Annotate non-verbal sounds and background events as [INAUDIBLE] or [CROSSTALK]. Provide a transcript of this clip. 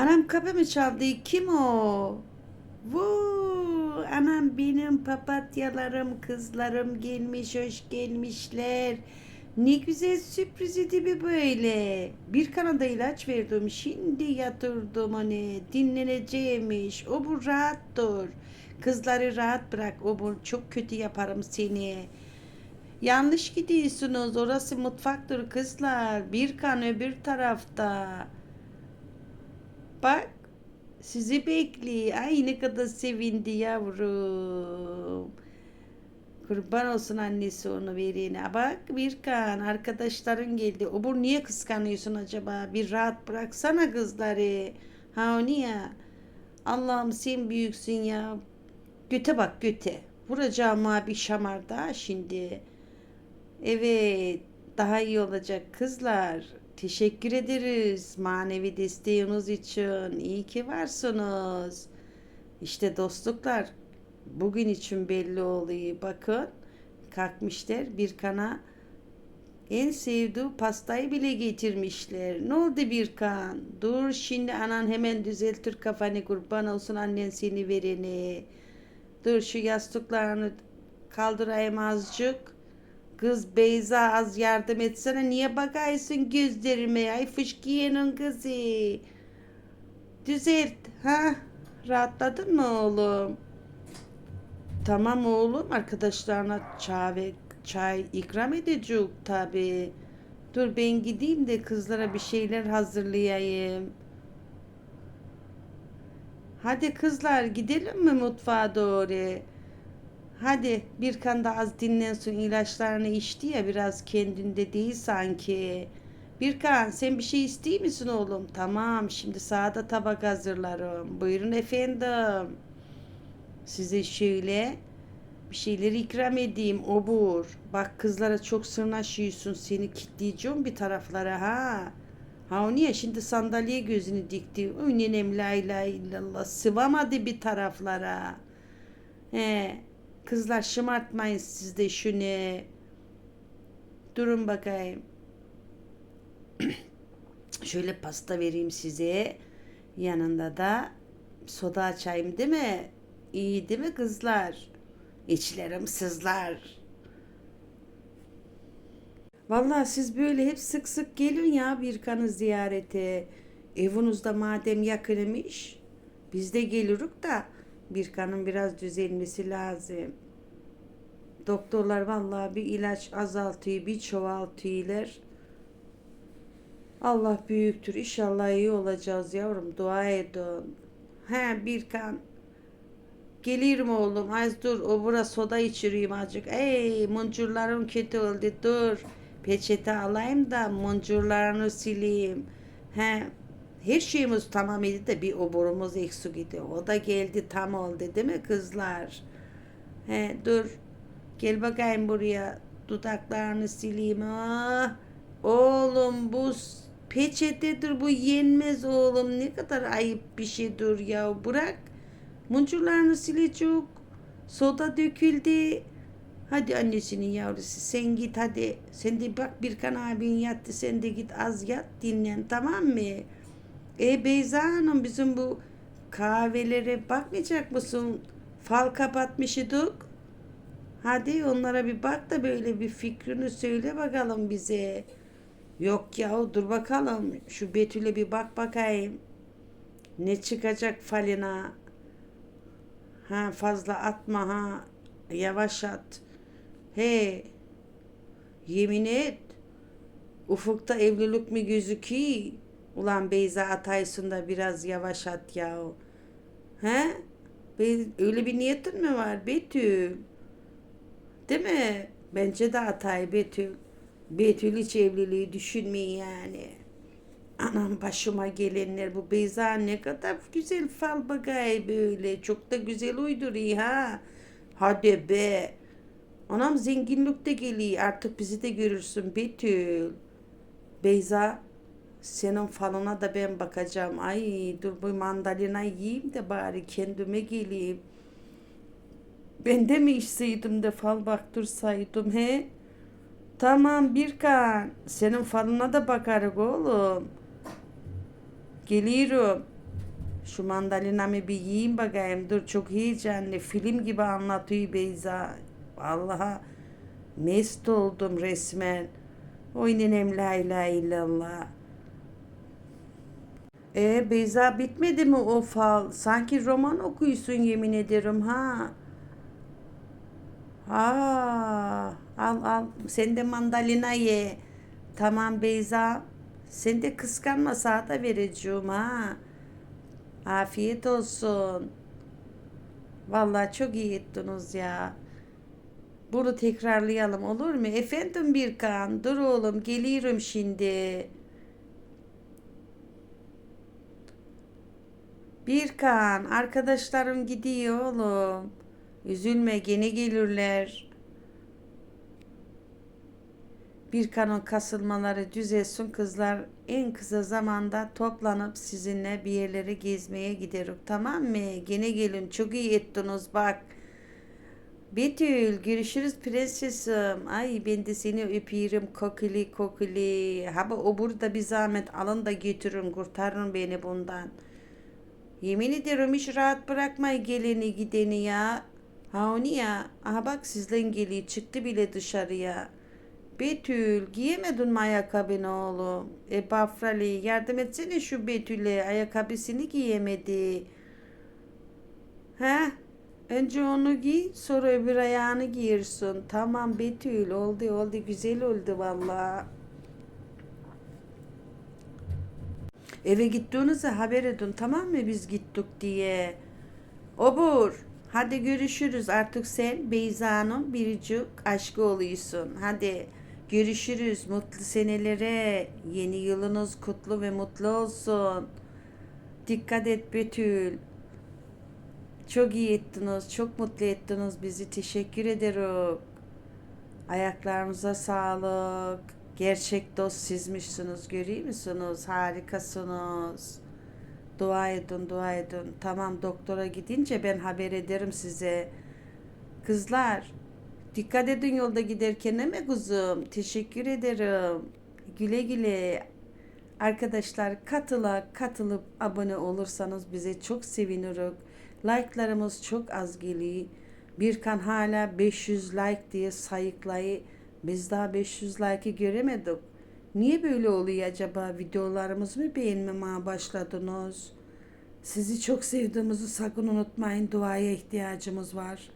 Anam kapı mı çaldı? Kim o? Vuu, anam benim papatyalarım, kızlarım gelmiş, hoş gelmişler. Ne güzel sürpriz idi böyle. Bir kanada ilaç verdim, şimdi yatırdım hani dinleneceğimiş. O bu rahat dur. Kızları rahat bırak, o bu çok kötü yaparım seni. Yanlış gidiyorsunuz, orası mutfaktır kızlar. Bir kan öbür tarafta. Bak sizi bekliyor. Ay ne kadar sevindi yavrum. Kurban olsun annesi onu verene. Bak Birkan arkadaşların geldi. Obur niye kıskanıyorsun acaba? Bir rahat bıraksana kızları. Ha niye? Allah'ım sen büyüksün ya. Göte bak göte. Vuracağım abi şamar daha şimdi. Evet, daha iyi olacak kızlar. Teşekkür ederiz manevi desteğiniz için. İyi ki varsınız. İşte dostluklar bugün için belli oluyor. Bakın kalkmışlar bir kana en sevdiği pastayı bile getirmişler. Ne oldu bir kan? Dur şimdi anan hemen düzeltir kafanı kurban olsun annen seni vereni. Dur şu yastıklarını kaldırayım azıcık. Kız Beyza az yardım etsene. Niye bakaysın gözlerime? Ay fışkiyenin kızı. Düzelt. Ha? Rahatladın mı oğlum? Tamam oğlum. Arkadaşlarına çay, ve çay ikram edecek tabi. Dur ben gideyim de kızlara bir şeyler hazırlayayım. Hadi kızlar gidelim mi mutfağa doğru? Hadi bir kan da az dinlensin ilaçlarını içti ya biraz kendinde değil sanki. Birkan sen bir şey istiyor musun oğlum? Tamam şimdi sağda tabak hazırlarım. Buyurun efendim. Size şöyle bir şeyler ikram edeyim obur. Bak kızlara çok sırnaşıyorsun seni kitleyeceğim bir taraflara ha. Ha o niye şimdi sandalye gözünü dikti. Oy nenem la ilahe illallah sıvamadı bir taraflara. He. Kızlar şımartmayın siz de şunu. Durun bakayım. [CLEARS THROAT] Şöyle pasta vereyim size. Yanında da soda açayım değil mi? İyi değil mi kızlar? İçlerim sızlar. Vallahi siz böyle hep sık sık gelin ya bir kanı ziyarete. Evinizde madem yakınmış biz de gelirük da bir kanın biraz düzelmesi lazım. Doktorlar vallahi bir ilaç azaltıyor, bir çoğaltıyorlar. Allah büyüktür. İnşallah iyi olacağız yavrum. Dua edin. He bir kan. Gelirim oğlum. Az dur. O bura soda içireyim azıcık. Ey muncurlarım kötü oldu. Dur. Peçete alayım da muncurlarını sileyim. He her şeyimiz tamam idi de bir oburumuz eksik idi. O da geldi tam oldu değil mi kızlar? He dur. Gel bakayım buraya. Dudaklarını sileyim. Ah. Oğlum bu peçetedir bu yenmez oğlum. Ne kadar ayıp bir şeydir ya. Bırak. Muncurlarını silecek. Soda döküldü. Hadi annesinin yavrusu sen git hadi. Sen de bak Birkan abin yattı. Sen de git az yat dinlen tamam mı? E Beyza Hanım bizim bu kahvelere bakmayacak mısın? Fal kapatmış idik. Hadi onlara bir bak da böyle bir fikrini söyle bakalım bize. Yok ya dur bakalım. Şu Betül'e bir bak bakayım. Ne çıkacak falina? Ha fazla atma ha. Yavaş at. He. Yemin et. Ufukta evlilik mi gözüküyor? Ulan Beyza Ataysın da biraz yavaş at ya. He? Öyle bir niyetin mi var Betül? Değil mi? Bence de Atay Betül. Betül hiç evliliği düşünmeyin yani. Anam başıma gelenler bu Beyza ne kadar güzel fal bagay böyle. Çok da güzel uyduruyor ha. Hadi be. Anam zenginlikte geliyor. Artık bizi de görürsün Betül. Beyza senin falına da ben bakacağım. Ay dur bu mandalina yiyeyim de bari kendime geleyim. Ben de mi içseydim de fal baktırsaydım he? Tamam Birkan. Senin falına da bakarız oğlum. Geliyorum. Şu mandalinamı bir yiyeyim bakayım. Dur çok heyecanlı. Film gibi anlatıyor Beyza. Vallahi mest oldum resmen. Oy nenem la ilahe illallah. E Beyza bitmedi mi o fal? Sanki roman okuyorsun yemin ederim ha. Aa, al al. Sen de mandalina ye. Tamam Beyza. Sen de kıskanma sana da vereceğim ha. Afiyet olsun. Vallahi çok iyi ettiniz ya. Bunu tekrarlayalım olur mu? Efendim Birkan, dur oğlum geliyorum şimdi. Birkan, arkadaşlarım gidiyor oğlum. Üzülme gene gelirler. Birkan'ın kasılmaları düzelsin kızlar en kısa zamanda toplanıp sizinle bir yerlere gezmeye gideriz tamam mı? Gene gelin çok iyi ettiniz bak. Betül görüşürüz prensesim. Ay ben de seni öpüyorum kokili kokili. Ha bu o burada bir zahmet alın da götürün kurtarın beni bundan. Yemin ederim hiç rahat bırakmayı geleni gideni ya. Ha o ya. Aha bak sizden geliyor çıktı bile dışarıya. Betül giyemedin mi ayakkabını oğlum? E Bafrali yardım etsene şu Betül'e ayakkabısını giyemedi. He? Önce onu giy sonra öbür ayağını giyirsin. Tamam Betül oldu oldu güzel oldu valla. Eve gittiğinizde haber edin tamam mı biz gittik diye. Obur hadi görüşürüz artık sen Beyza'nın biricik aşkı oluyorsun. Hadi görüşürüz mutlu senelere yeni yılınız kutlu ve mutlu olsun. Dikkat et Betül. Çok iyi ettiniz, çok mutlu ettiniz bizi. Teşekkür ederim. Ayaklarınıza sağlık. Gerçek dost sizmişsiniz. Görüyor musunuz? Harikasınız. Dua edin, dua edin. Tamam doktora gidince ben haber ederim size. Kızlar, dikkat edin yolda giderken değil mi kuzum? Teşekkür ederim. Güle güle. Arkadaşlar katıla katılıp abone olursanız bize çok seviniriz. Like'larımız çok az geliyor. Birkan hala 500 like diye sayıklayı. Biz daha 500 like'ı göremedik. Niye böyle oluyor acaba? Videolarımız mı beğenmemeye başladınız? Sizi çok sevdiğimizi sakın unutmayın. Duaya ihtiyacımız var.